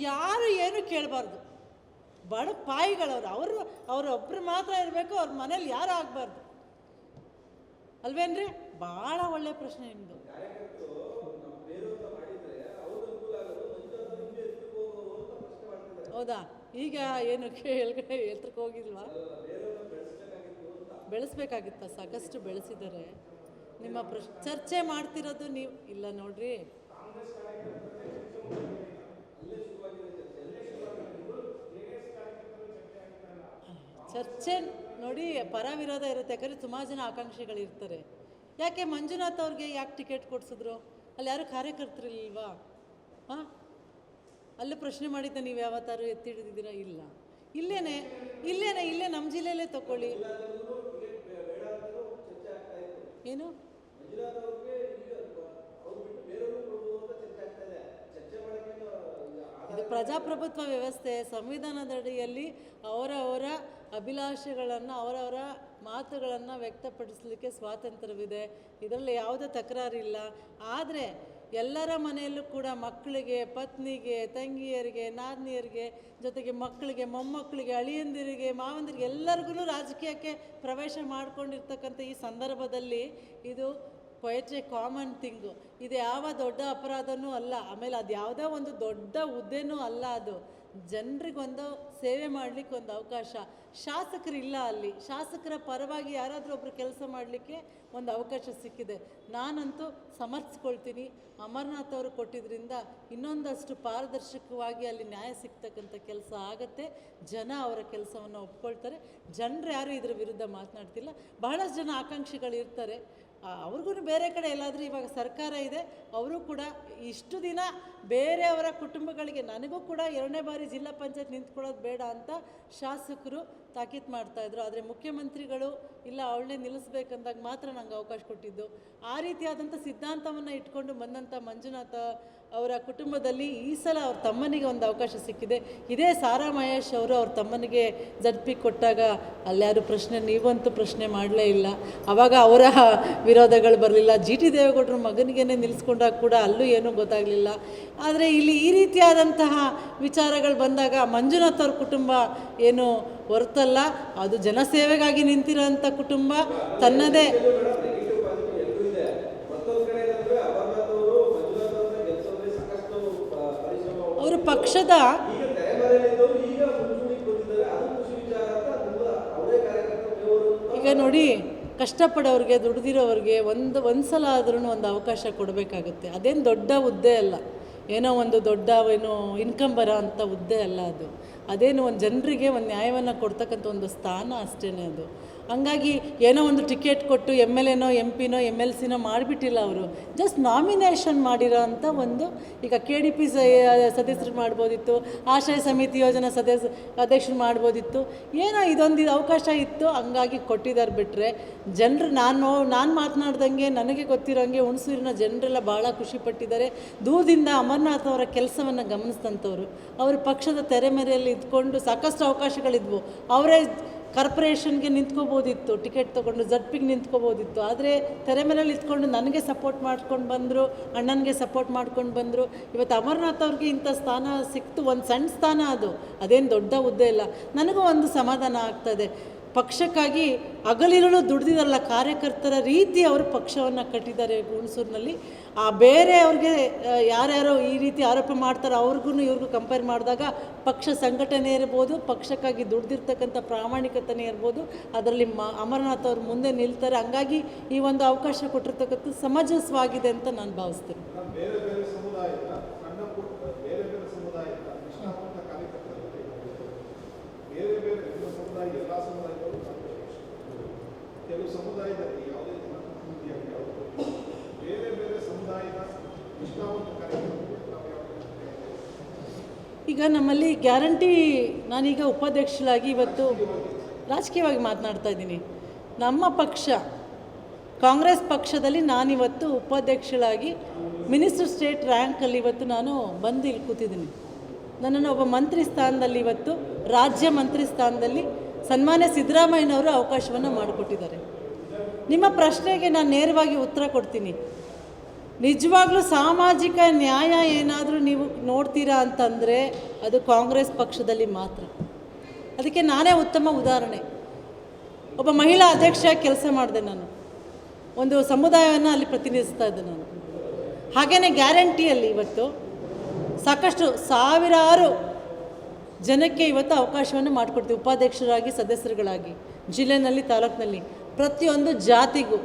ಯಾರು ಏನು ಕೇಳಬಾರ್ದು. ಬಡ ಪಾಯಿಗಳವ್ರು ಅವರು ಅವ್ರು ಒಬ್ಬರು ಮಾತ್ರ ಇರಬೇಕು, ಅವ್ರ ಮನೇಲಿ ಯಾರು ಆಗಬಾರ್ದು. ಅಲ್ವೇನ್ರಿ? ಭಾಳ ಒಳ್ಳೆ ಪ್ರಶ್ನೆ ನಿಮ್ಮದು ಹೌದಾ? ಈಗ ಏನು ಹೇಳ್ಕಡೆ ಎತ್ತಕ್ಕೆ ಹೋಗಿಲ್ವಾ? ಬೆಳೆಸ್ಬೇಕಾಗಿತ್ತ? ಸಾಕಷ್ಟು ಬೆಳೆಸಿದ್ದಾರೆ. ನಿಮ್ಮ ಪ್ರಶ್, ಚರ್ಚೆ ಮಾಡ್ತಿರೋದು ನೀವು, ಇಲ್ಲ ನೋಡ್ರಿ. ಚರ್ಚೆ ನೋಡಿ ಪರ ವಿರೋಧ ಇರುತ್ತೆ, ಯಾಕಂದರೆ ಸುಮಾರು ಜನ ಆಕಾಂಕ್ಷಿಗಳಿರ್ತಾರೆ. ಯಾಕೆ ಮಂಜುನಾಥ್ ಅವ್ರಿಗೆ ಯಾಕೆ ಟಿಕೆಟ್ ಕೊಡಿಸಿದ್ರು? ಅಲ್ಲಿ ಯಾರು ಕಾರ್ಯಕರ್ತರಿಲ್ವಾ? ಹಾಂ? ಅಲ್ಲಿ ಪ್ರಶ್ನೆ ಮಾಡಿದ್ದ ನೀವು ಯಾವತ್ತಾರು ಎತ್ತಿ ಹಿಡಿದಿದ್ದೀರಾ? ಇಲ್ಲ. ಇಲ್ಲೇನೆ ಇಲ್ಲೇನೆ, ಇಲ್ಲೇ ನಮ್ಮ ಜಿಲ್ಲೆಯಲ್ಲೇ ತಗೊಳ್ಳಿ ಏನು? ಪ್ರಜಾಪ್ರಭುತ್ವ ವ್ಯವಸ್ಥೆ ಸಂವಿಧಾನದಡಿಯಲ್ಲಿ ಅವರವರ ಅಭಿಲಾಷೆಗಳನ್ನು, ಅವರವರ ಮಾತುಗಳನ್ನು ವ್ಯಕ್ತಪಡಿಸಲಿಕ್ಕೆ ಸ್ವಾತಂತ್ರ್ಯವಿದೆ. ಇದರಲ್ಲಿ ಯಾವುದೇ ತಕರಾರಿಲ್ಲ. ಆದರೆ ಎಲ್ಲರ ಮನೆಯಲ್ಲೂ ಕೂಡ ಮಕ್ಕಳಿಗೆ, ಪತ್ನಿಗೆ, ತಂಗಿಯರಿಗೆ, ನಾದಿನಿಯರಿಗೆ, ಜೊತೆಗೆ ಮಕ್ಕಳಿಗೆ, ಮೊಮ್ಮಕ್ಕಳಿಗೆ, ಅಳಿಯಂದಿರಿಗೆ, ಮಾವಂದಿರಿಗೆ ಎಲ್ಲರಿಗೂ ರಾಜಕೀಯಕ್ಕೆ ಪ್ರವೇಶ ಮಾಡಿಕೊಂಡಿರ್ತಕ್ಕಂಥ ಈ ಸಂದರ್ಭದಲ್ಲಿ ಇದು ಪೊಯೆಟ್ರಿ ಕಾಮನ್ ಥಿಂಗು ಇದು ಯಾವ ದೊಡ್ಡ ಅಪರಾಧನೂ ಅಲ್ಲ. ಆಮೇಲೆ ಅದು ಯಾವುದೋ ಒಂದು ದೊಡ್ಡ ಹುದ್ದೆನೂ ಅಲ್ಲ ಅದು. ಜನರಿಗೊಂದು ಸೇವೆ ಮಾಡಲಿಕ್ಕೆ ಒಂದು ಅವಕಾಶ. ಶಾಸಕರಿಲ್ಲ ಅಲ್ಲಿ. ಶಾಸಕರ ಪರವಾಗಿ ಯಾರಾದರೂ ಒಬ್ಬರು ಕೆಲಸ ಮಾಡಲಿಕ್ಕೆ ಒಂದು ಅವಕಾಶ ಸಿಕ್ಕಿದೆ. ನಾನಂತೂ ಸಮರ್ಥಿಸ್ಕೊಳ್ತೀನಿ. ಅಮರ್ನಾಥ್ ಅವರು ಕೊಟ್ಟಿದ್ದರಿಂದ ಇನ್ನೊಂದಷ್ಟು ಪಾರದರ್ಶಕವಾಗಿ ಅಲ್ಲಿ ನ್ಯಾಯ ಸಿಗ್ತಕ್ಕಂಥ ಕೆಲಸ ಆಗತ್ತೆ. ಜನ ಅವರ ಕೆಲಸವನ್ನು ಒಪ್ಕೊಳ್ತಾರೆ. ಜನರು ಯಾರೂ ಇದ್ರ ವಿರುದ್ಧ ಮಾತನಾಡ್ತಿಲ್ಲ. ಬಹಳಷ್ಟು ಜನ ಆಕಾಂಕ್ಷಿಗಳು ಇರ್ತಾರೆ ಅವ್ರಿಗೂ ಬೇರೆ ಕಡೆ ಎಲ್ಲಾದರೂ ಇವಾಗ ಸರ್ಕಾರ ಇದೆ, ಅವರು ಕೂಡ ಇಷ್ಟು ದಿನ ಬೇರೆಯವರ ಕುಟುಂಬಗಳಿಗೆ ನನಗೂ ಕೂಡ ಎರಡನೇ ಬಾರಿ ಜಿಲ್ಲಾ ಪಂಚಾಯತ್ ನಿಂತ್ಕೊಳ್ಳೋದು ಬೇಡ ಅಂತ ಶಾಸಕರು ತಾಕೀತು ಮಾಡ್ತಾಯಿದ್ರು ಆದರೆ ಮುಖ್ಯಮಂತ್ರಿಗಳು, ಇಲ್ಲ ಅವಳನ್ನೇ ನಿಲ್ಲಿಸ್ಬೇಕಂದಾಗ ಮಾತ್ರ ನಂಗೆ ಅವಕಾಶ ಕೊಟ್ಟಿದ್ದು. ಆ ರೀತಿಯಾದಂಥ ಸಿದ್ಧಾಂತವನ್ನು ಇಟ್ಕೊಂಡು ಬಂದಂಥ ಮಂಜುನಾಥ ಅವರ ಕುಟುಂಬದಲ್ಲಿ ಈ ಸಲ ಅವ್ರ ತಮ್ಮನಿಗೆ ಒಂದು ಅವಕಾಶ ಸಿಕ್ಕಿದೆ. ಇದೇ ಸಾರಾ ಮಹೇಶ್ ಅವರು ಅವ್ರ ತಮ್ಮನಿಗೆ ಜಡ್ಪಿ ಕೊಟ್ಟಾಗ ಅಲ್ಲಾರು ಪ್ರಶ್ನೆ, ನೀವಂತೂ ಪ್ರಶ್ನೆ ಮಾಡಲೇ ಇಲ್ಲ. ಆವಾಗ ಅವರ ವಿರೋಧಗಳು ಬರಲಿಲ್ಲ. ಜಿ ಟಿ ದೇವೇಗೌಡರ ಮಗನಿಗೇನೆ ನಿಲ್ಲಿಸ್ಕೊಂಡಾಗ ಕೂಡ ಅಲ್ಲೂ ಏನೂ ಗೊತ್ತಾಗಲಿಲ್ಲ. ಆದರೆ ಇಲ್ಲಿ ಈ ರೀತಿಯಾದಂತಹ ವಿಚಾರಗಳು ಬಂದಾಗ ಮಂಜುನಾಥ್ ಅವ್ರ ಕುಟುಂಬ ಏನು ಹೊರತಲ್ಲ, ಅದು ಜನಸೇವೆಗಾಗಿ ನಿಂತಿರೋಂಥ ಕುಟುಂಬ ತನ್ನದೇ. ಅವರು ಪಕ್ಷದ ಈಗ ನೋಡಿ, ಕಷ್ಟಪಡೋರಿಗೆ, ದುಡ್ದಿರೋರಿಗೆ ಒಂದು ಒಂದು ಸಲ ಆದ್ರೂ ಒಂದು ಅವಕಾಶ ಕೊಡಬೇಕಾಗುತ್ತೆ. ಅದೇನು ದೊಡ್ಡ ಹುದ್ದೆ ಅಲ್ಲ. ಏನೋ ಒಂದು ದೊಡ್ಡ ಏನೋ ಇನ್ಕಮ್ ಬರೋ ಅಂಥ ಹುದ್ದೆ ಅಲ್ಲ ಅದು. ಅದೇನು ಒಂದು ಜನರಿಗೆ ಒಂದು ನ್ಯಾಯವನ್ನು ಕೊಡ್ತಕ್ಕಂಥ ಒಂದು ಸ್ಥಾನ ಅಷ್ಟೇ ಅದು. ಹಂಗಾಗಿ ಏನೋ ಒಂದು ಟಿಕೆಟ್ ಕೊಟ್ಟು ಎಂ ಎಲ್ ಎನೋ ಎಂ ಪಿನೋ, ಎಂ ಎಲ್ ಸಿನೋ ಮಾಡಿಬಿಟ್ಟಿಲ್ಲ ಅವರು. ಜಸ್ಟ್ ನಾಮಿನೇಷನ್ ಮಾಡಿರೋ ಅಂಥ ಒಂದು ಈಗ ಕೆ ಡಿ ಪಿ ಸದಸ್ಯರು ಮಾಡ್ಬೋದಿತ್ತು, ಆಶ್ರಯ ಸಮಿತಿ ಯೋಜನಾ ಸದಸ್ಯ ಅಧ್ಯಕ್ಷರು ಮಾಡ್ಬೋದಿತ್ತು. ಏನೋ ಇದೊಂದು ಅವಕಾಶ ಇತ್ತು, ಹಂಗಾಗಿ ಕೊಟ್ಟಿದ್ದಾರೆ ಬಿಟ್ಟರೆ ಜನರು ನಾನು ನಾನು ಮಾತನಾಡ್ದಂಗೆ ನನಗೆ ಗೊತ್ತಿರೋಂಗೆ ಹುಣಸೂರಿನ ಜನರೆಲ್ಲ ಭಾಳ ಖುಷಿಪಟ್ಟಿದ್ದಾರೆ ದೂರದಿಂದ ಅಮರ್ನಾಥ್ ಅವರ ಕೆಲಸವನ್ನು ಗಮನಿಸಿದಂಥವ್ರು. ಅವರು ಪಕ್ಷದ ತೆರೆಮರೆಯಲ್ಲಿ ಇದ್ಕೊಂಡು ಸಾಕಷ್ಟು ಅವಕಾಶಗಳಿದ್ವು. ಅವರೇ ಕಾರ್ಪೊರೇಷನ್ಗೆ ನಿಂತ್ಕೋಬೋದಿತ್ತು, ಟಿಕೆಟ್ ತೊಗೊಂಡು ಜಡ್ಪಿಗೆ ನಿಂತ್ಕೋಬೋದಿತ್ತು. ಆದರೆ ತೆರೆ ಮೇಲೆ ಇದ್ಕೊಂಡು ನನಗೆ ಸಪೋರ್ಟ್ ಮಾಡ್ಕೊಂಡು ಬಂದರು, ಅಣ್ಣನಿಗೆ ಸಪೋರ್ಟ್ ಮಾಡ್ಕೊಂಡು ಬಂದರು. ಇವತ್ತು ಅಮರನಾಥ್ ಅವ್ರಿಗೆ ಇಂಥ ಸ್ಥಾನ ಸಿಕ್ತು, ಒಂದು ಸಣ್ಣ ಸ್ಥಾನ ಅದು. ಅದೇನು ದೊಡ್ಡ ಹುದ್ದೆ ಇಲ್ಲ. ನನಗೂ ಒಂದು ಸಮಾಧಾನ ಆಗ್ತದೆ. ಪಕ್ಷಕ್ಕಾಗಿ ಹಗಲಿರುಳು ದುಡಿದಿರಲ್ಲ ಕಾರ್ಯಕರ್ತರ ರೀತಿ ಅವರು ಪಕ್ಷವನ್ನು ಕಟ್ಟಿದ್ದಾರೆ ಹುಣಸೂರಿನಲ್ಲಿ. ಆ ಬೇರೆ ಅವ್ರಿಗೆ ಯಾರ್ಯಾರೋ ಈ ರೀತಿ ಆರೋಪ ಮಾಡ್ತಾರೋ, ಅವ್ರಿಗೂ ಇವ್ರಿಗೂ ಕಂಪೇರ್ ಮಾಡಿದಾಗ ಪಕ್ಷ ಸಂಘಟನೆ ಇರ್ಬೋದು, ಪಕ್ಷಕ್ಕಾಗಿ ದುಡ್ದಿರ್ತಕ್ಕಂಥ ಪ್ರಾಮಾಣಿಕತೆನೇ ಇರ್ಬೋದು, ಅದರಲ್ಲಿ ಮ, ಅಮರನಾಥ್ ಅವರು ಮುಂದೆ ನಿಲ್ತಾರೆ. ಹಂಗಾಗಿ ಈ ಒಂದು ಅವಕಾಶ ಕೊಟ್ಟಿರ್ತಕ್ಕಂಥ ಸಮಂಜಸವಾಗಿದೆ ಅಂತ ನಾನು ಭಾವಿಸ್ತೀನಿ. ಸಣ್ಣ ಪುಟ್ಟ ಬೇರೆ ಬೇರೆ ಸಮುದಾಯದ ನಿಷ್ಠಾವಂತ ಕಾರ್ಯಕರ್ತರು ಬೇರೆ ಬೇರೆ ಎಲ್ಲ ಸಮುದಾಯ ಎಲ್ಲ ಸಮುದಾಯದವರು ಕೆಲವು ಸಮುದಾಯದಲ್ಲಿ ಯಾವುದೇ ಬೇರೆ ಬೇರೆ ಸಮುದಾಯದ ಈಗ ನಮ್ಮಲ್ಲಿ ಗ್ಯಾರಂಟಿ ನಾನೀಗ ಉಪಾಧ್ಯಕ್ಷರಾಗಿ ಇವತ್ತು ರಾಜಕೀಯವಾಗಿ ಮಾತನಾಡ್ತಾ ಇದ್ದೀನಿ. ನಮ್ಮ ಪಕ್ಷ, ಕಾಂಗ್ರೆಸ್ ಪಕ್ಷದಲ್ಲಿ ನಾನಿವತ್ತು ಉಪಾಧ್ಯಕ್ಷಳಾಗಿ ಮಿನಿಸ್ಟರ್ ಸ್ಟೇಟ್ ರ್ಯಾಂಕಲ್ಲಿ ಇವತ್ತು ನಾನು ಬಂದು ಇಲ್ಲಿ ಕೂತಿದ್ದೀನಿ. ನನ್ನನ್ನು ಒಬ್ಬ ಮಂತ್ರಿ ಸ್ಥಾನದಲ್ಲಿ ಇವತ್ತು ರಾಜ್ಯ ಮಂತ್ರಿ ಸ್ಥಾನದಲ್ಲಿ ಸನ್ಮಾನ್ಯ ಸಿದ್ದರಾಮಯ್ಯನವರು ಅವಕಾಶವನ್ನು ಮಾಡಿಕೊಟ್ಟಿದ್ದಾರೆ. ನಿಮ್ಮ ಪ್ರಶ್ನೆಗೆ ನಾನು ನೇರವಾಗಿ ಉತ್ತರ ಕೊಡ್ತೀನಿ. ನಿಜವಾಗ್ಲೂ ಸಾಮಾಜಿಕ ನ್ಯಾಯ ಏನಾದರೂ ನೀವು ನೋಡ್ತೀರಾ ಅಂತಂದರೆ ಅದು ಕಾಂಗ್ರೆಸ್ ಪಕ್ಷದಲ್ಲಿ ಮಾತ್ರ. ಅದಕ್ಕೆ ನಾನೇ ಉತ್ತಮ ಉದಾಹರಣೆ. ಒಬ್ಬ ಮಹಿಳಾ ಅಧ್ಯಕ್ಷ ಕೆಲಸ ಮಾಡಿದೆ ನಾನು. ಒಂದು ಸಮುದಾಯವನ್ನು ಅಲ್ಲಿ ಪ್ರತಿನಿಧಿಸ್ತಾ ಇದ್ದೆ ನಾನು. ಹಾಗೆಯೇ ಗ್ಯಾರಂಟಿಯಲ್ಲಿ ಇವತ್ತು ಸಾಕಷ್ಟು ಸಾವಿರಾರು ಜನಕ್ಕೆ ಇವತ್ತು ಅವಕಾಶವನ್ನು ಮಾಡಿಕೊಡ್ತೀವಿ. ಉಪಾಧ್ಯಕ್ಷರಾಗಿ, ಸದಸ್ಯರುಗಳಾಗಿ, ಜಿಲ್ಲೆನಲ್ಲಿ, ತಾಲೂಕಿನಲ್ಲಿ. ಪ್ರತಿಯೊಂದು ಜಾತಿಗೂ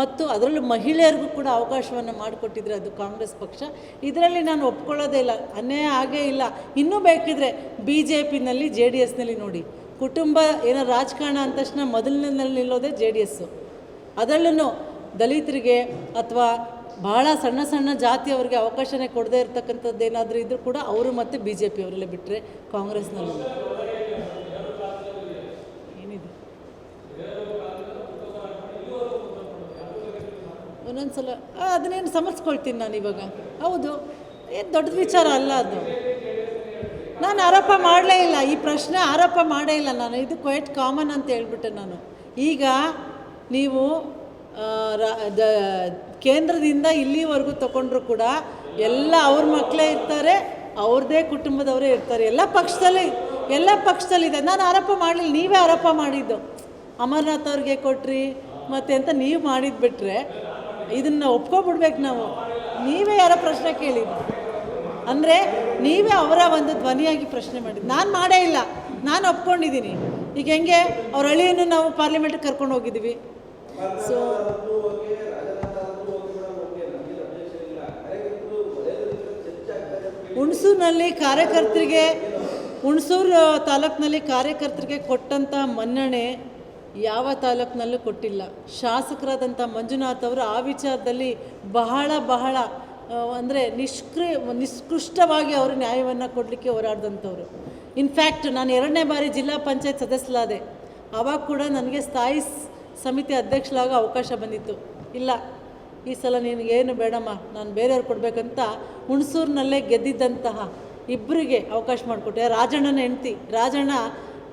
ಮತ್ತು ಅದರಲ್ಲೂ ಮಹಿಳೆಯರಿಗೂ ಕೂಡ ಅವಕಾಶವನ್ನು ಮಾಡಿಕೊಟ್ಟಿದ್ರೆ ಅದು ಕಾಂಗ್ರೆಸ್ ಪಕ್ಷ. ಇದರಲ್ಲಿ ನಾನು ಒಪ್ಕೊಳ್ಳೋದೇ ಇಲ್ಲ, ಅನ್ಯಾಯ ಆಗೇ ಇಲ್ಲ. ಇನ್ನೂ ಬೇಕಿದ್ರೆ ಬಿ ಜೆ ಪಿನಲ್ಲಿ ಜೆ ಡಿ ಎಸ್ನಲ್ಲಿ ನೋಡಿ. ಕುಟುಂಬ ಏನೋ ರಾಜಕಾರಣ ಅಂದ ತಕ್ಷಣ ಮೊದಲನೇನಲ್ಲಿ ನಿಲ್ಲೋದೇ ಜೆ ಡಿ ಎಸ್ಸು ಅದರಲ್ಲೂ ದಲಿತರಿಗೆ ಅಥವಾ ಭಾಳ ಸಣ್ಣ ಸಣ್ಣ ಜಾತಿಯವರಿಗೆ ಅವಕಾಶನೇ ಕೊಡದೇ ಇರತಕ್ಕಂಥದ್ದು ಏನಾದರೂ ಇದ್ದರೂ ಕೂಡ ಅವರು ಮತ್ತು ಬಿ ಜೆ ಪಿಯವರಲ್ಲೇ ಬಿಟ್ಟರೆ ಕಾಂಗ್ರೆಸ್ನಲ್ಲಿ. ಒಂದೊಂದು ಸಲ ಅದನ್ನೇನು ಸಮರ್ಸ್ಕೊಳ್ತೀನಿ ನಾನು ಇವಾಗ. ಹೌದು, ಏನು ದೊಡ್ಡ ವಿಚಾರ ಅಲ್ಲ ಅದು. ನಾನು ಆರೋಪ ಮಾಡಲೇ ಇಲ್ಲ, ಈ ಪ್ರಶ್ನೆ ಆರೋಪ ಮಾಡೇ ಇಲ್ಲ ನಾನು. ಇದು ಕ್ವೈಟ್ ಕಾಮನ್ ಅಂತ ಹೇಳ್ಬಿಟ್ಟೆ ನಾನು. ಈಗ ನೀವು ಕೇಂದ್ರದಿಂದ ಇಲ್ಲಿವರೆಗೂ ತಗೊಂಡ್ರು ಕೂಡ ಎಲ್ಲ ಅವ್ರ ಮಕ್ಕಳೇ ಇರ್ತಾರೆ ಅವ್ರದ್ದೇ ಕುಟುಂಬದವರೇ ಇರ್ತಾರೆ. ಎಲ್ಲ ಪಕ್ಷದಲ್ಲಿ, ಎಲ್ಲ ಪಕ್ಷದಲ್ಲಿದೆ ನಾನು ಆರೋಪ ಮಾಡಲಿಲ್ಲ, ನೀವೇ ಆರೋಪ ಮಾಡಿದ್ದು. ಅಮರ್ನಾಥ್ ಅವ್ರಿಗೆ ಕೊಟ್ರಿ, ಮತ್ತೆ ಅಂತ ನೀವು ಮಾಡಿದ್ದು ಬಿಟ್ಟರೆ ಇದನ್ನು ಒಪ್ಕೊಬಿಡ್ಬೇಕು ನಾವು. ನೀವೇ ಯಾರೋ ಪ್ರಶ್ನೆ ಕೇಳಿದ್ರು ಅಂದರೆ ನೀವೇ ಅವರ ಒಂದು ಧ್ವನಿಯಾಗಿ ಪ್ರಶ್ನೆ ಮಾಡಿದ್ದು. ನಾನು ಮಾಡೇ ಇಲ್ಲ. ನಾನು ಒಪ್ಕೊಂಡಿದ್ದೀನಿ ಈಗ ಹೆಂಗೆ? ಅವ್ರ ಅಳಿಯನ್ನು ನಾವು ಪಾರ್ಲಿಮೆಂಟ್ಗೆ ಕರ್ಕೊಂಡು ಹೋಗಿದ್ದೀವಿ. ಸೊ ಹುಣಸೂರಿನಲ್ಲಿ ಕಾರ್ಯಕರ್ತರಿಗೆ, ಹುಣಸೂರು ತಾಲೂಕಿನಲ್ಲಿ ಕಾರ್ಯಕರ್ತರಿಗೆ ಕೊಟ್ಟಂಥ ಮನ್ನಣೆ ಯಾವ ತಾಲೂಕಿನಲ್ಲೂ ಕೊಟ್ಟಿಲ್ಲ. ಶಾಸಕರಾದಂಥ ಮಂಜುನಾಥ್ ಅವರು ಆ ವಿಚಾರದಲ್ಲಿ ಬಹಳ ಬಹಳ ಅಂದರೆ ನಿಷ್ಕ್ರಿಯ ನಿಷ್ಕೃಷ್ಟವಾಗಿ ಅವರು ನ್ಯಾಯವನ್ನು ಕೊಡಲಿಕ್ಕೆ ಹೋರಾಡಿದಂಥವ್ರು. ಇನ್ಫ್ಯಾಕ್ಟ್ ನಾನು ಎರಡನೇ ಬಾರಿ ಜಿಲ್ಲಾ ಪಂಚಾಯತ್ ಸದಸ್ಯಲಾದೆ ಆವಾಗ ಕೂಡ ನನಗೆ ಸ್ಥಾಯಿ ಸಮಿತಿ ಅಧ್ಯಕ್ಷಳಾಗೋ ಅವಕಾಶ ಬಂದಿತ್ತು. ಇಲ್ಲ, ಈ ಸಲ ನಿನಗೇನು ಬೇಡಮ್ಮ, ನಾನು ಬೇರೆಯವ್ರು ಕೊಡಬೇಕಂತ ಹುಣಸೂರಿನಲ್ಲೇ ಗೆದ್ದಿದ್ದಂತಹ ಇಬ್ಬರಿಗೆ ಅವಕಾಶ ಮಾಡಿಕೊಟ್ಟೆ. ರಾಜಣ್ಣನ ಹೆಂಡ್ತಿ, ರಾಜಣ್ಣ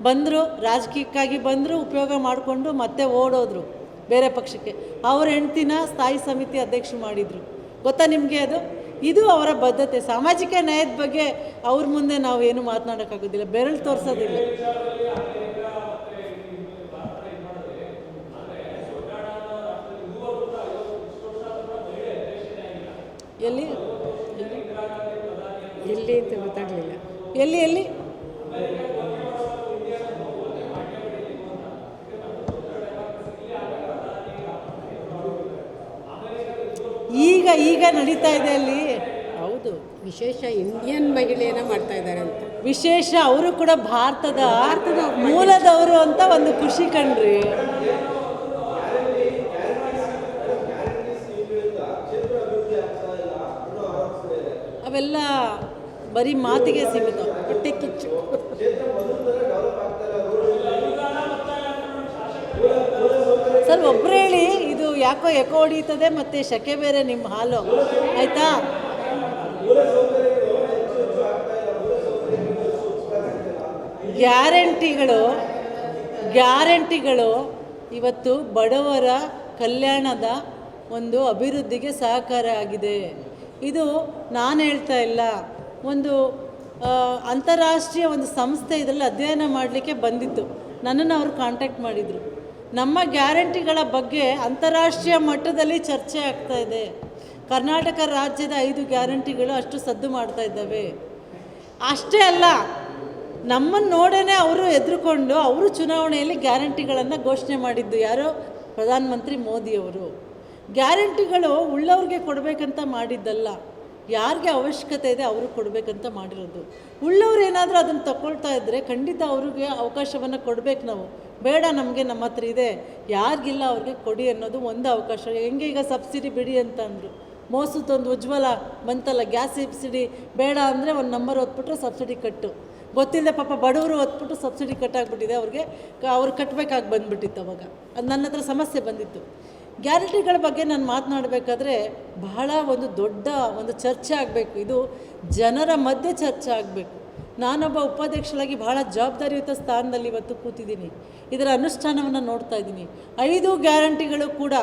ಬಂದರು, ರಾಜಕೀಯಕ್ಕಾಗಿ ಬಂದರು, ಉಪಯೋಗ ಮಾಡಿಕೊಂಡು ಮತ್ತೆ ಓಡೋದ್ರು ಬೇರೆ ಪಕ್ಷಕ್ಕೆ. ಅವ್ರ ಹೆಂಡ್ತಿನ ಸ್ಥಾಯಿ ಸಮಿತಿ ಅಧ್ಯಕ್ಷ ಮಾಡಿದರು. ಗೊತ್ತಾ ನಿಮಗೆ ಅದು? ಇದು ಅವರ ಬದ್ಧತೆ. ಸಾಮಾಜಿಕ ನ್ಯಾಯದ ಬಗ್ಗೆ ಅವ್ರ ಮುಂದೆ ನಾವು ಏನು ಮಾತನಾಡೋಕ್ಕಾಗೋದಿಲ್ಲ. ಬೆರಳು ತೋರಿಸೋದಿಲ್ಲ. ಎಲ್ಲಿ? ಎಲ್ಲಿ ಅಂತ ಗೊತ್ತಾಗಲಿಲ್ಲ. ಎಲ್ಲಿ ಎಲ್ಲಿ? ಈಗ ನಡೀತಾ ಇದೆ ಅಲ್ಲಿ? ಹೌದು ವಿಶೇಷ ಇಂಡಿಯನ್ ಮಹಿಳೆಯನ್ನ ಮಾಡ್ತಾ ಇದ್ದಾರೆ ಅಂತ. ವಿಶೇಷ ಅವರು ಕೂಡ ಭಾರತದ ಮೂಲದವರು ಅಂತ ಒಂದು ಖುಷಿ ಕಣ್ರಿ. ಅವೆಲ್ಲ ಬರೀ ಮಾತಿಗೆ ಸೀಮಿತ ಹೊಟ್ಟೆ ಕಿಚ್ಚು. ಸರ್ ಒಬ್ರು ಹೇಳಿ ಯಾಕೋ ಎಕೋ ಹೊಡೀತದೆ ಮತ್ತು ಶಕೆ ಬೇರೆ ನಿಮ್ಮ ಹಾಲು. ಆಯಿತಾ? ಗ್ಯಾರಂಟಿಗಳು ಗ್ಯಾರಂಟಿಗಳು ಇವತ್ತು ಬಡವರ ಕಲ್ಯಾಣದ ಒಂದು ಅಭಿವೃದ್ಧಿಗೆ ಸಹಕಾರ ಆಗಿದೆ. ಇದು ನಾನು ಹೇಳ್ತಾ ಇಲ್ಲ. ಒಂದು ಅಂತಾರಾಷ್ಟ್ರೀಯ ಒಂದು ಸಂಸ್ಥೆ ಇದರಲ್ಲಿ ಅಧ್ಯಯನ ಮಾಡಲಿಕ್ಕೆ ಬಂದಿತ್ತು. ನನ್ನನ್ನು ಅವರು ಕಾಂಟ್ಯಾಕ್ಟ್ ಮಾಡಿದರು. ನಮ್ಮ ಗ್ಯಾರಂಟಿಗಳ ಬಗ್ಗೆ ಅಂತಾರಾಷ್ಟ್ರೀಯ ಮಟ್ಟದಲ್ಲಿ ಚರ್ಚೆ ಆಗ್ತಾ ಇದೆ. ಕರ್ನಾಟಕ ರಾಜ್ಯದ ಐದು ಗ್ಯಾರಂಟಿಗಳು ಅಷ್ಟು ಸದ್ದು ಮಾಡ್ತಾ ಇದ್ದಾವೆ. ಅಷ್ಟೇ ಅಲ್ಲ, ನಮ್ಮನ್ನು ನೋಡೇ ಅವರು ಎದುರುಕೊಂಡು ಅವರು ಚುನಾವಣೆಯಲ್ಲಿ ಗ್ಯಾರಂಟಿಗಳನ್ನು ಘೋಷಣೆ ಮಾಡಿದ್ದು ಯಾರು? ಪ್ರಧಾನಮಂತ್ರಿ ಮೋದಿಯವರು. ಗ್ಯಾರಂಟಿಗಳು ಉಳ್ಳವ್ರಿಗೆ ಕೊಡಬೇಕಂತ ಮಾಡಿದ್ದಲ್ಲ, ಯಾರಿಗೆ ಅವಶ್ಯಕತೆ ಇದೆ ಅವರು ಕೊಡಬೇಕಂತ ಮಾಡಿರೋದು. ಉಳ್ಳವ್ರು ಏನಾದರೂ ಅದನ್ನು ತಗೊಳ್ತಾ ಇದ್ದರೆ ಖಂಡಿತ ಅವ್ರಿಗೆ ಅವಕಾಶವನ್ನು ಕೊಡಬೇಕು ನಾವು. ಬೇಡ ನಮಗೆ, ನಮ್ಮ ಹತ್ರ ಇದೆ. ಯಾರಿಗಿಲ್ಲ ಅವ್ರಿಗೆ ಕೊಡಿ ಅನ್ನೋದು ಒಂದು ಅವಕಾಶ. ಹೆಂಗೆ ಈಗ ಸಬ್ಸಿಡಿ ಬಿಡಿ ಅಂತ ಅಂದರು ಮೋಸದೊಂದು ಉಜ್ವಲ ಬಂತಲ್ಲ, ಗ್ಯಾಸ್ ಸಬ್ಸಿಡಿ. ಬೇಡ ಅಂದರೆ ಒಂದು ನಂಬರ್ ಹೊತ್ಬಿಟ್ರೆ ಸಬ್ಸಿಡಿ ಕಟ್ಟು. ಗೊತ್ತಿಲ್ಲದೆ ಪಾಪ ಬಡವರು ಹೊತ್ಬಿಟ್ಟು ಸಬ್ಸಿಡಿ ಕಟ್ಟಾಗ್ಬಿಟ್ಟಿದೆ. ಅವ್ರಿಗೆ ಅವ್ರು ಕಟ್ಟಬೇಕಾಗಿ ಬಂದ್ಬಿಟ್ಟಿತ್ತು ಅವಾಗ. ಅದು ನನ್ನ ಹತ್ರ ಸಮಸ್ಯೆ ಬಂದಿತ್ತು. ಗ್ಯಾರಂಟಿಗಳ ಬಗ್ಗೆ ನಾನು ಮಾತನಾಡಬೇಕಾದ್ರೆ ಬಹಳ ಒಂದು ದೊಡ್ಡ ಒಂದು ಚರ್ಚೆ ಆಗಬೇಕು. ಇದು ಜನರ ಮಧ್ಯೆ ಚರ್ಚೆ ಆಗಬೇಕು. ನಾನೊಬ್ಬ ಉಪಾಧ್ಯಕ್ಷರಾಗಿ ಬಹಳ ಜವಾಬ್ದಾರಿಯುತ ಸ್ಥಾನದಲ್ಲಿ ಇವತ್ತು ಕೂತಿದ್ದೀನಿ. ಇದರ ಅನುಷ್ಠಾನವನ್ನು ನೋಡ್ತಾ ಇದ್ದೀನಿ. ಐದು ಗ್ಯಾರಂಟಿಗಳು ಕೂಡ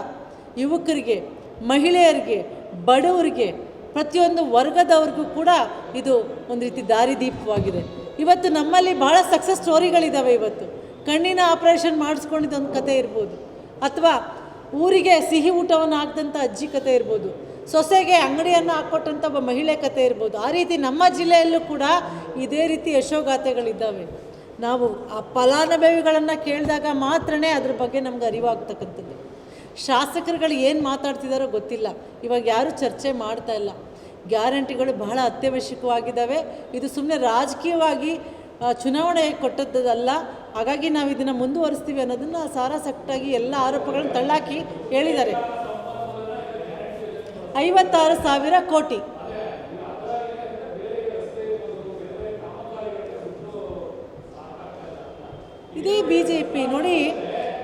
ಯುವಕರಿಗೆ, ಮಹಿಳೆಯರಿಗೆ, ಬಡವರಿಗೆ, ಪ್ರತಿಯೊಂದು ವರ್ಗದವ್ರಿಗೂ ಕೂಡ ಇದು ಒಂದು ರೀತಿ ದಾರಿದೀಪವಾಗಿದೆ ಇವತ್ತು ನಮ್ಮಲ್ಲಿ ಬಹಳ ಸಕ್ಸಸ್ ಸ್ಟೋರಿಗಳಿದ್ದಾವೆ ಇವತ್ತು. ಕಣ್ಣಿನ ಆಪ್ರೇಷನ್ ಮಾಡಿಸ್ಕೊಂಡಿದ್ದೊಂದು ಕತೆ ಇರ್ಬೋದು. ಅಥವಾ ಊರಿಗೆ ಸಿಹಿ ಊಟವನ್ನು ಹಾಕ್ದಂಥ ಅಜ್ಜಿ ಕತೆ ಇರ್ಬೋದು. ಸೊಸೆಗೆ ಅಂಗಡಿಯನ್ನು ಹಾಕ್ಕೊಟ್ಟಂಥ ಒಬ್ಬ ಮಹಿಳೆ ಕತೆ ಇರ್ಬೋದು. ಆ ರೀತಿ ನಮ್ಮ ಜಿಲ್ಲೆಯಲ್ಲೂ ಕೂಡ ಇದೇ ರೀತಿ ಯಶೋಗಾಥೆಗಳಿದ್ದಾವೆ. ನಾವು ಆ ಫಲಾನುಭವಿಗಳನ್ನು ಕೇಳಿದಾಗ ಮಾತ್ರನೇ ಅದ್ರ ಬಗ್ಗೆ ನಮ್ಗೆ ಅರಿವಾಗ್ತಕ್ಕಂಥದ್ದು. ಶಾಸಕರುಗಳು ಏನು ಮಾತಾಡ್ತಿದ್ದಾರೋ ಗೊತ್ತಿಲ್ಲ. ಇವಾಗ ಯಾರೂ ಚರ್ಚೆ ಮಾಡ್ತಾ ಇಲ್ಲ. ಗ್ಯಾರಂಟಿಗಳು ಬಹಳ ಅತ್ಯವಶ್ಯಕವಾಗಿದ್ದಾವೆ. ಇದು ಸುಮ್ಮನೆ ರಾಜಕೀಯವಾಗಿ ಚುನಾವಣೆ ಕೊಟ್ಟದ್ದಲ್ಲ ಹಾಗಾಗಿ ನಾವು ಇದನ್ನು ಮುಂದುವರಿಸ್ತೀವಿ ಅನ್ನೋದನ್ನು ಸಾರಾಸಕ್ಟಾಗಿ ಎಲ್ಲ ಆರೋಪಗಳನ್ನು ತಳ್ಳಾಕಿ ಹೇಳಿದ್ದಾರೆ. ಐವತ್ತಾರು ಸಾವಿರ ಕೋಟಿ. ಇದೇ ಬಿ ಜೆ ಪಿ ನೋಡಿ,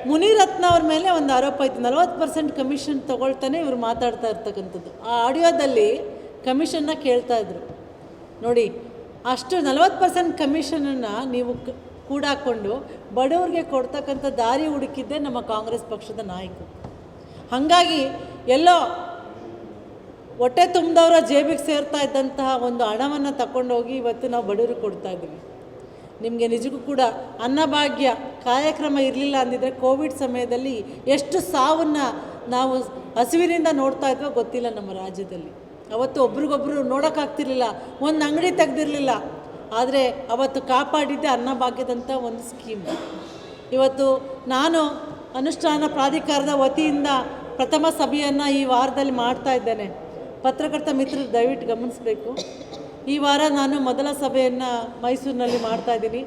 ಮುನಿರತ್ನ ಅವ್ರ ಮೇಲೆ ಒಂದು ಆರೋಪ ಇತ್ತು. ನಲವತ್ತು ಪರ್ಸೆಂಟ್ ಕಮಿಷನ್ ತೊಗೊಳ್ತಾನೆ ಇವರು ಮಾತಾಡ್ತಾ ಇರ್ತಕ್ಕಂಥದ್ದು. ಆ ಆಡಿಯೋದಲ್ಲಿ ಕಮಿಷನ್ನ ಕೇಳ್ತಾ ಇದ್ರು. ನೋಡಿ, ಅಷ್ಟು ನಲವತ್ತು ಪರ್ಸೆಂಟ್ ಕಮಿಷನನ್ನು ನೀವು ಕೂಡಾಕೊಂಡು ಬಡವ್ರಿಗೆ ಕೊಡ್ತಕ್ಕಂಥ ದಾರಿ ಹುಡುಕಿದ್ದೇ ನಮ್ಮ ಕಾಂಗ್ರೆಸ್ ಪಕ್ಷದ ನಾಯಕರು. ಹಾಗಾಗಿ ಎಲ್ಲೋ ಹೊಟ್ಟೆ ತುಂಬಿದವರ ಜೇಬಿಗೆ ಸೇರ್ತಾ ಇದ್ದಂತಹ ಒಂದು ಹಣವನ್ನು ತಗೊಂಡೋಗಿ ಇವತ್ತು ನಾವು ಬಡವರಿಗೆ ಕೊಡ್ತಾ ಇದ್ದೀವಿ. ನಿಮಗೆ ನಿಜಕ್ಕೂ ಕೂಡ ಅನ್ನಭಾಗ್ಯ ಕಾರ್ಯಕ್ರಮ ಇರಲಿಲ್ಲ ಅಂದಿದ್ರೆ ಕೋವಿಡ್ ಸಮಯದಲ್ಲಿ ಎಷ್ಟು ಸಾವನ್ನು ನಾವು ಹಸಿವಿನಿಂದ ನೋಡ್ತಾ ಇದ್ವೋ ಗೊತ್ತಿಲ್ಲ ನಮ್ಮ ರಾಜ್ಯದಲ್ಲಿ. ಅವತ್ತು ಒಬ್ರಿಗೊಬ್ರು ನೋಡೋಕ್ಕಾಗ್ತಿರ್ಲಿಲ್ಲ, ಒಂದು ಅಂಗಡಿ ತೆಗ್ದಿರಲಿಲ್ಲ. ಆದರೆ ಅವತ್ತು ಕಾಪಾಡಿದ್ದೆ ಅನ್ನಭಾಗ್ಯದಂಥ ಒಂದು ಸ್ಕೀಮ್. ಇವತ್ತು ನಾನು ಅನುಷ್ಠಾನ ಪ್ರಾಧಿಕಾರದ ವತಿಯಿಂದ ಪ್ರಥಮ ಸಭೆಯನ್ನು ಈ ವಾರದಲ್ಲಿ ಮಾಡ್ತಾ ಇದ್ದೇನೆ. ಪತ್ರಕರ್ತ ಮಿತ್ರರು ದಯವಿಟ್ಟು ಗಮನಿಸಬೇಕು. ಈ ವಾರ ನಾನು ಮೊದಲ ಸಭೆಯನ್ನು ಮೈಸೂರಿನಲ್ಲಿ ಮಾಡ್ತಾ ಇದ್ದೀನಿ.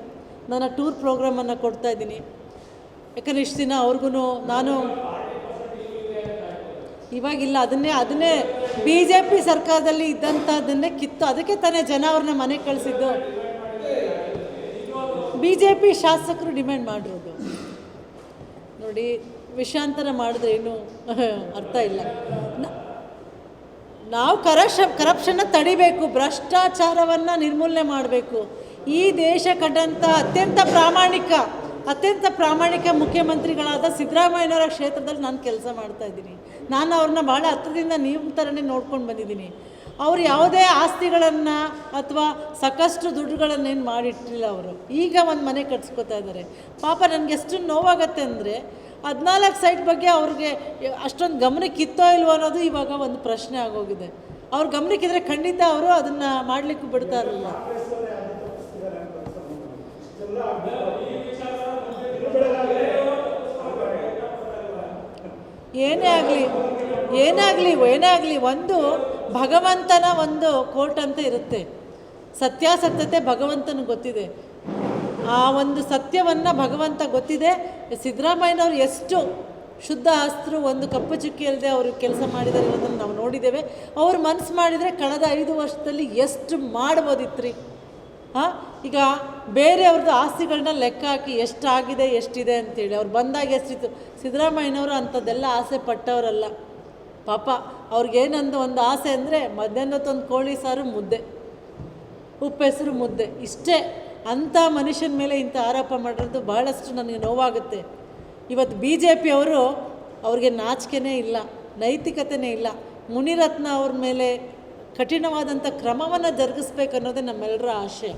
ನನ್ನ ಟೂರ್ ಪ್ರೋಗ್ರಾಮನ್ನು ಕೊಡ್ತಾ ಇದ್ದೀನಿ. ಯಾಕಂದರೆ ಇಷ್ಟು ದಿನ ಅವ್ರಿಗೂ ನಾನು ಇವಾಗಿಲ್ಲ, ಅದನ್ನೇ ಅದನ್ನೇ ಬಿ ಜೆ ಪಿ ಸರ್ಕಾರದಲ್ಲಿ ಇದ್ದಂಥದ್ದನ್ನೇ ಕಿತ್ತು, ಅದಕ್ಕೆ ತಾನೇ ಜನ ಅವ್ರನ್ನ ಮನೆಗೆ ಕಳಿಸಿದ್ದು. ಬಿ ಜೆ ಪಿ ಶಾಸಕರು ಡಿಮ್ಯಾಂಡ್ ಮಾಡಿರೋದು. ನೋಡಿ ವಿಷಾಂತರ ಮಾಡಿದ್ರೆ ಏನು ಅರ್ಥ ಇಲ್ಲ. ನಾವು ಕರಶ ಕರಪ್ಷನ್ನ ತಡಿಬೇಕು, ಭ್ರಷ್ಟಾಚಾರವನ್ನು ನಿರ್ಮೂಲನೆ ಮಾಡಬೇಕು. ಈ ದೇಶ ಕಂಡಂಥ ಅತ್ಯಂತ ಪ್ರಾಮಾಣಿಕ ಅತ್ಯಂತ ಪ್ರಾಮಾಣಿಕ ಮುಖ್ಯಮಂತ್ರಿಗಳಾದ ಸಿದ್ದರಾಮಯ್ಯನವರ ಕ್ಷೇತ್ರದಲ್ಲಿ ನಾನು ಕೆಲಸ ಮಾಡ್ತಾ ಇದ್ದೀನಿ. ನಾನು ಅವ್ರನ್ನ ಭಾಳ ಹತ್ತಿರದಿಂದ ನೀವು ಥರನೇ ನೋಡ್ಕೊಂಡು ಬಂದಿದ್ದೀನಿ. ಅವ್ರು ಯಾವುದೇ ಆಸ್ತಿಗಳನ್ನು ಅಥವಾ ಸಾಕಷ್ಟು ದುಡ್ಡುಗಳನ್ನೇನು ಮಾಡಿಟ್ಟಿಲ್ಲ ಅವರು. ಈಗ ಒಂದು ಮನೆ ಕಟ್ಸ್ಕೊತಾ ಇದ್ದಾರೆ. ಪಾಪ ನನಗೆ ಎಷ್ಟು ನೋವಾಗತ್ತೆ ಅಂದರೆ ಹದಿನಾಲ್ಕು ಸೈಟ್ ಬಗ್ಗೆ ಅವ್ರಿಗೆ ಅಷ್ಟೊಂದು ಗಮನಕ್ಕಿತ್ತೋ ಇಲ್ವೋ ಅನ್ನೋದು ಇವಾಗ ಒಂದು ಪ್ರಶ್ನೆ ಆಗೋಗಿದೆ. ಅವ್ರ ಗಮನಕ್ಕಿದ್ರೆ ಖಂಡಿತ ಅವರು ಅದನ್ನು ಮಾಡಲಿಕ್ಕೂ ಬಿಡ್ತಾ ಇರಲಿಲ್ಲ. ಏನೇ ಆಗಲಿ, ಏನೇ ಏನೇ ಆಗಲಿ, ಒಂದು ಭಗವಂತನ ಒಂದು ಕೋರ್ಟ್ ಅಂತ ಇರುತ್ತೆ. ಸತ್ಯಾಸತ್ಯತೆ ಭಗವಂತನಿಗೆ ಗೊತ್ತಿದೆ. ಆ ಒಂದು ಸತ್ಯವನ್ನು ಭಗವಂತ ಗೊತ್ತಿದೆ. ಸಿದ್ದರಾಮಯ್ಯನವರು ಎಷ್ಟು ಶುದ್ಧ ಅಸ್ತ್ರ, ಒಂದು ಕಪ್ಪು ಚುಕ್ಕಿ ಅಲ್ಲದೆ ಅವರು ಕೆಲಸ ಮಾಡಿದ್ದಾರೆ ಅನ್ನೋದನ್ನು ನಾವು ನೋಡಿದ್ದೇವೆ. ಅವರು ಮನಸ್ಸು ಮಾಡಿದರೆ ಕಳೆದ ಐದು ವರ್ಷದಲ್ಲಿ ಎಷ್ಟು ಮಾಡ್ಬೋದಿತ್ತು ರೀ ಹಾಂ? ಈಗ ಬೇರೆಯವ್ರದ್ದು ಆಸ್ತಿಗಳನ್ನ ಲೆಕ್ಕ ಹಾಕಿ ಎಷ್ಟಾಗಿದೆ, ಎಷ್ಟಿದೆ ಅಂತೇಳಿ. ಅವ್ರು ಬಂದಾಗ ಎಷ್ಟಿತ್ತು? ಸಿದ್ದರಾಮಯ್ಯನವರು ಅಂಥದ್ದೆಲ್ಲ ಆಸೆ ಪಟ್ಟವರಲ್ಲ. ಪಾಪ, ಅವ್ರಿಗೇನಂದು ಒಂದು ಆಸೆ ಅಂದರೆ ಮಧ್ಯಾಹ್ನದೊತ್ತೊಂದು ಕೋಳಿ ಸಾರು ಮುದ್ದೆ, ಉಪ್ಪೆಸರು ಮುದ್ದೆ. ಇಷ್ಟೇ. ಅಂಥ ಮನುಷ್ಯನ ಮೇಲೆ ಇಂಥ ಆರೋಪ ಮಾಡಿರೋದು ಬಹಳಷ್ಟು ನನಗೆ ನೋವಾಗುತ್ತೆ. ಇವತ್ತು ಬಿ ಜೆ ಪಿಯವರು ಅವ್ರಿಗೆ ನಾಚಿಕೆನೇ ಇಲ್ಲ, ನೈತಿಕತೆನೇ ಇಲ್ಲ. ಮುನಿರತ್ನ ಅವ್ರ ಮೇಲೆ ಕಠಿಣವಾದಂಥ ಕ್ರಮವನ್ನು ಜರುಗಿಸ್ಬೇಕು ಅನ್ನೋದೇ ನಮ್ಮೆಲ್ಲರ ಆಶಯ